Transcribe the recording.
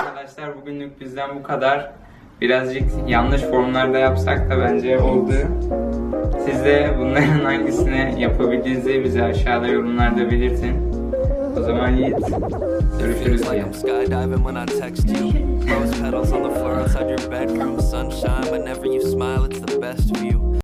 Arkadaşlar bugünlük bizden bu kadar. Birazcık yanlış formlarda yapsak da bence oldu. Siz de bunların hangisini yapabildiğinizi bize aşağıda yorumlarda belirtin. O zaman Yiğit, görüşürüz. Like I'm skydiving when I text you. Rose petals on the floor outside your bedroom. Sunshine whenever you smile, it's the best view.